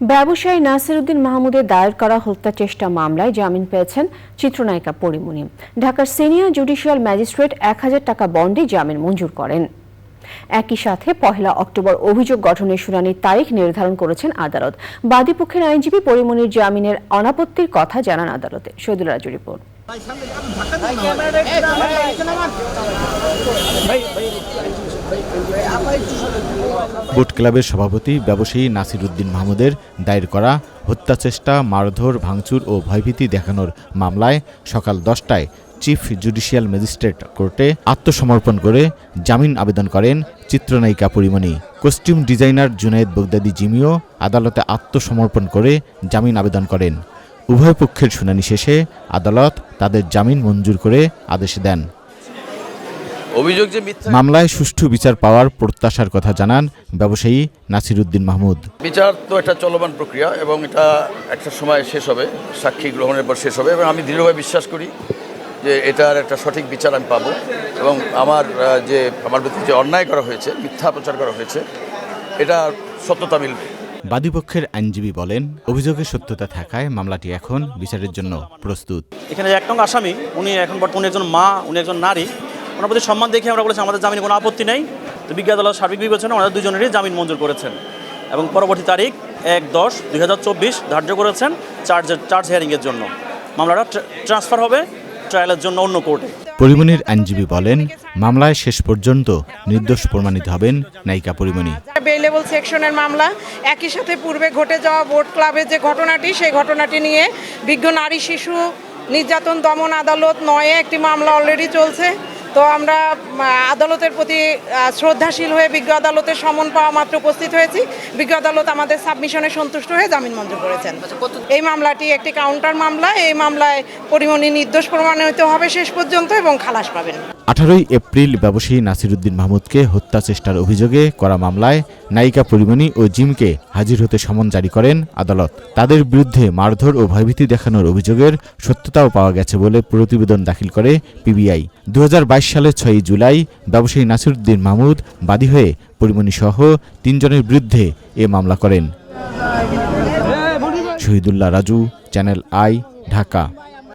ব্যবসায়ী নাসিরুদ্দিন মাহমুদের দায়ের করা হত্যা চেষ্টা মামলায় জামিন পেয়েছেন চিত্রনায়িকা পরিমণি ঢাকার সিনিয়র জুডিশিয়াল ম্যাজিস্ট্রেট এক হাজার টাকা বন্ডে জামিন মঞ্জুর করেন একই সাথে পহেলা অক্টোবর অভিযোগ গঠনের শুনানির তারিখ নির্ধারণ করেছেন আদালত বাদীপক্ষের আইনজীবী পরিমণির জামিনের অনাপত্তির কথা জানান আদালতে শহীদুল রাজু রিপোর্ট বোট ক্লাবের সভাপতি ব্যবসায়ী নাসির উদ্দিন মাহমুদের দায়ের করা হত্যা চেষ্টা, মারধর, ভাঙচুর ও ভয়ভীতি দেখানোর মামলায় সকাল দশটায় চিফ জুডিশিয়াল ম্যাজিস্ট্রেট কোর্টে আত্মসমর্পণ করে জামিন আবেদন করেন চিত্রনায়িকা পরিমণি। কস্টিউম ডিজাইনার জুনায়েদ বগদাদি জিমিও আদালতে আত্মসমর্পণ করে জামিন আবেদন করেন। উভয় পক্ষের শুনানি শেষে আদালত তাদের জামিন মঞ্জুর করে আদেশ দেন। অভিযোগ যে মামলায় সুষ্ঠু বিচার পাওয়ার প্রত্যাশার কথা জানান ব্যবসায়ী নাসিরুদ্দিন মাহমুদ। বিচার তো একটা চলমান প্রক্রিয়া এবং এটা একটা সময় শেষ হবে সাক্ষী গ্রহণের পর শেষ হবে এবং আমি দৃঢ়ভাবে বিশ্বাস করি যে এটার একটা সঠিক বিচার আমি পাবো এবং আমার যে আমার প্রতি যে অন্যায় করা হয়েছে মিথ্যা প্রচার করা হয়েছে এটা সত্যতা মিলবে। বাদীপক্ষের আইনজীবী বলেন অভিযোগের সত্যতা থাকায় মামলাটি এখন বিচারের জন্য প্রস্তুত। এখানে যে এক নং আসামি উনি এখন বর্তমানে একজন মা উনি একজন নারী। ওনার প্রতি সম্মান দেখে আমরা বলেছি আমাদের জামিনে কোনো আপত্তি নেই। তো বিজ্ঞান আদালত সার্বিক বিবেচনা ওনারা দুজনেরই জামিন মঞ্জুর করেছেন। এবং পরবর্তী তারিখ এক দশ দুই ধার্য করেছেন চার্জ চার্জ হিয়ারিংয়ের জন্য। মামলাটা ট্রান্সফার হবে ট্রায়ালের জন্য অন্য কোর্টে। পরিমণির আইনজীবী বলেন মামলায় শেষ পর্যন্ত নির্দোষ প্রমাণিত হবেন নায়িকা পরিমণি বেইলেবল সেকশনের মামলা একই সাথে পূর্বে ঘটে যাওয়া বোর্ড ক্লাবের যে ঘটনাটি সেই ঘটনাটি নিয়ে বিজ্ঞ নারী শিশু নির্যাতন দমন আদালত নয়ে একটি মামলা অলরেডি চলছে। তো আমরা আদালতের প্রতি শ্রদ্ধাশীল হয়ে বিজ্ঞ আদালতের সমন পাওয়া মাত্র উপস্থিত হয়েছি। বিজ্ঞ আদালত আমাদের সাবমিশনে সন্তুষ্ট হয়ে জামিন মঞ্জুর করেছেন। এই মামলাটি একটি কাউন্টার মামলা। এই মামলায় পরিমণি নির্দোষ প্রমাণিত হবে শেষ পর্যন্ত এবং খালাস পাবেন। আঠারোই এপ্রিল ব্যবসায়ী নাসিরুদ্দিন মাহমুদকে হত্যা চেষ্টার অভিযোগে করা মামলায় নায়িকা পরিমণি ও জিমকে হাজির হতে সমন জারি করেন আদালত। তাদের বিরুদ্ধে মারধর ও ভয়ভীতি দেখানোর অভিযোগের সত্যতাও পাওয়া গেছে বলে প্রতিবেদন দাখিল করে পিবিআই। দু সালের ছয়ই জুলাই ব্যবসায়ী নাসিরুদ্দিন মাহমুদ বাদী হয়ে পরিমণি সহ তিনজনের বিরুদ্ধে এ মামলা করেন। Shahidullah Raju, channel I, Dhaka.